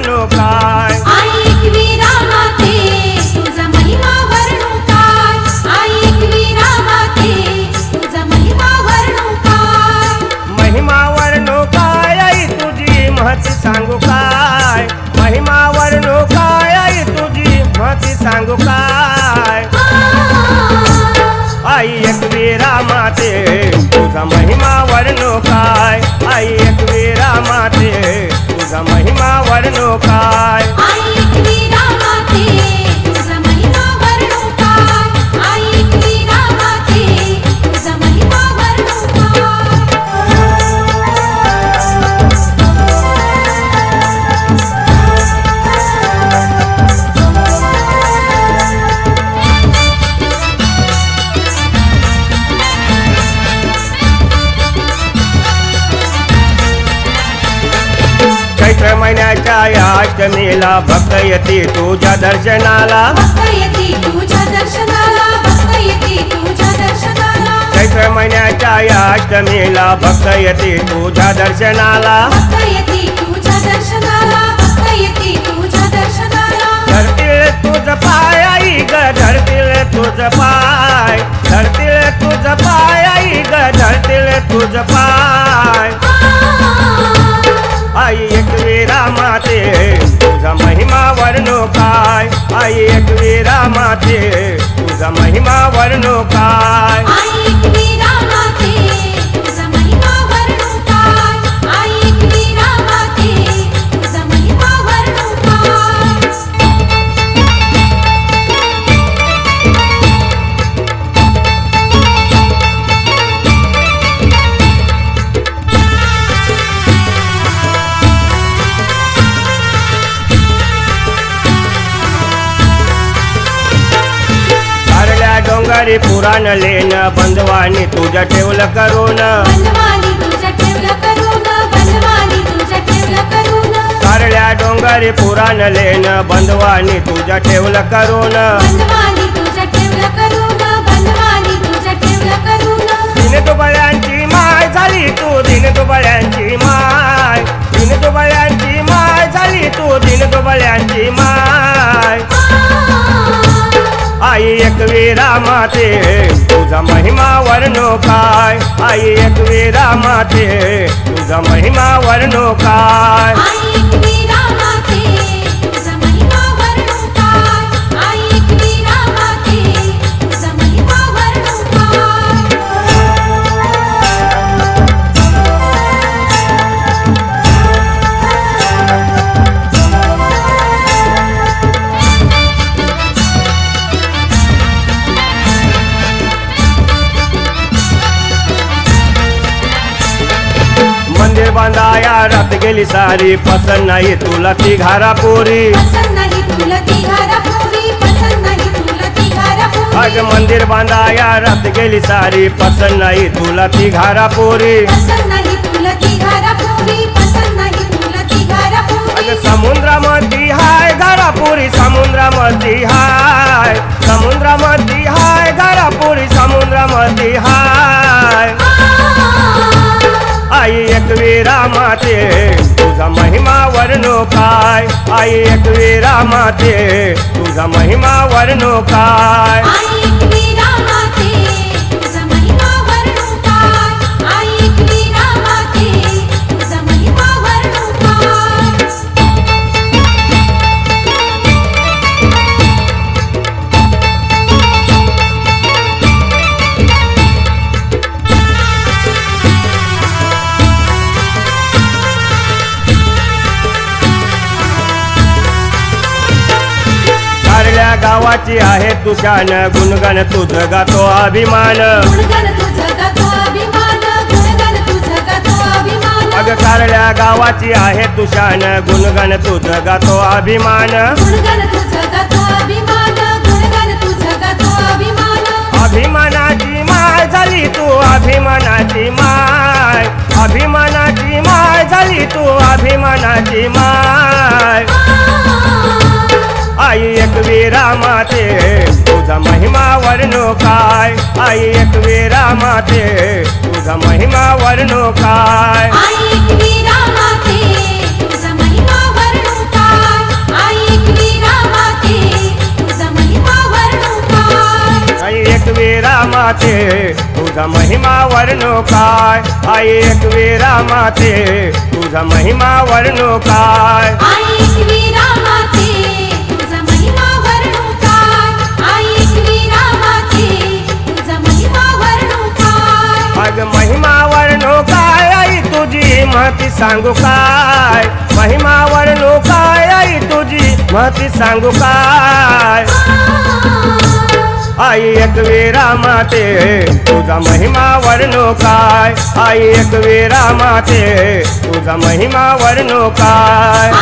वर्णू काय? महिमा वर्णू काय? आई तुझी महती सांगू काय? महिमा वर्णू काय? आई तुझी महती सांगू काय? आई एक वीरा माते तुझा महिमा वर्णू काय? आई एक वीरा माते एकवीरा अष्टमीला भक्त येते तुझ्या दर्शनाला. चैत्र महिन्याच्या या अष्टमीला भक्त येते तुझ्या दर्शनाला. धरतील तुझ पाय आई ग धरतील तुझ पाय. धरतील तुझ पाय आई ग धरतील तुझ पाय. आई एकवीरा माते तुझा महिमा वर्णो काय? आई एकवीरा माते तुझा महिमा वर्णो काय? डोंगरी पुराण लेन बंधवानी तुझ्या ठेवलं करून. कारल्या डोंगरी पुराण लेन बंधवानी तुझ्या ठेवलं करून. दिन दुबळ्यांची माय झाली तू दिन दुबळ्यांची माय. दिन दुबळ्यांची माय झाली तू दिन दुबळ्यांची माय. आई एकवीरा माते तुझा महिमा वर्णो काय? आई एकवीरा माते तुझा महिमा वर्णो काय? बांधाया रात गेली सारी. पसंत नाही तुला ती तुला ती अग मंदिर बांधाया रात गेली सारी. पसंत नाही तुला ती अग घारापुरी. समुद्रामध्ये हाय घरापुरी समुद्रामध्ये हाय. महिमा वर्णो काय? आई एक माते तुझा महिमा वर्णो काय? गावाची आहे तुझ्यान गुणगण तुझं गातो अभिमान. अग कारल्या गावाची आहे अभिमान. गुणगण तुझं गातो अभिमान. अभिमानाची माय झाली तू अभिमानाची माय. अभिमानाची माय झाली तू अभिमानाची माय. आई एकवीरा माते तुझा महिमा वर्णो काय? आई एकवीरा माते तुझा महिमा वर्णू काय? एकवीरा माते तुझा महिमा वर्णू काय? आई एकवीरा माते तुझा महिमा वर्णो काय? महती सांगू काय? महिमा वळलो काय आई तुझी? महती सांगू काय? आई एक वेरा माते तुझा महिमा वर्णो काय? आई एक वेरा माते तुझा महिमा वर्णो काय